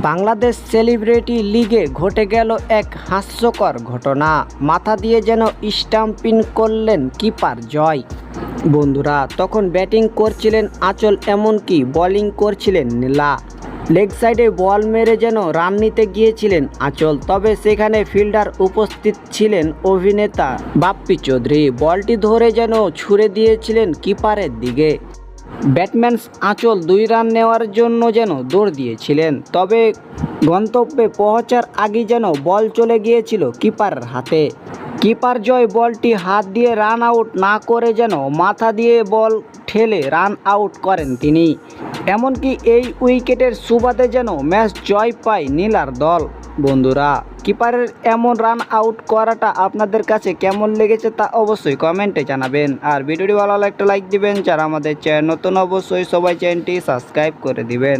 Bangladesh celebrity লিগে ঘটে গেল এক হাস্যকর ঘটনা। মাথা দিয়ে যেন স্টাম্পিং করলেন কিপার জয়। বন্ধুরা, তখন ব্যাটিং করছিলেন আঁচল, এমনকি বোলিং করছিলেন নীলা। লেগ সাইডে বল মেরে যেন রান নিতে গিয়েছিলেন আঁচল, তবে সেখানে ফিল্ডার উপস্থিত ছিলেন অভিনেতা বাপ্পি চৌধুরী। বলটি ধরে যেন ছুড়ে দিয়েছিলেন কিপারের দিকে। ব্যাটম্যান আঁচল দুই রান নেওয়ার জন্য যেন দৌড় দিয়েছিলেন, তবে গন্তব্যে পৌঁছার আগে যেন বল চলে গিয়েছিল কিপার হাতে। কিপার জয় বলটি হাত দিয়ে রান আউট না করে যেন মাথা দিয়ে বল ঠেলে রান আউট করেন তিনি। এমনকি এই উইকেটের সুবাদে যেন ম্যাচ জয় পায় নীলার দল। বন্ধুরা, কিপারের এমন রান আউট করাটা আপনাদের কাছে কেমন লেগেছে তা অবশ্যই কমেন্টে জানাবেন। আর ভিডিওটি ভালো লাগলে একটা লাইক দিবেন, যারা আমাদের চ্যানেল নতুন অবশ্যই সবাই চ্যানেলটি সাবস্ক্রাইব করে দিবেন।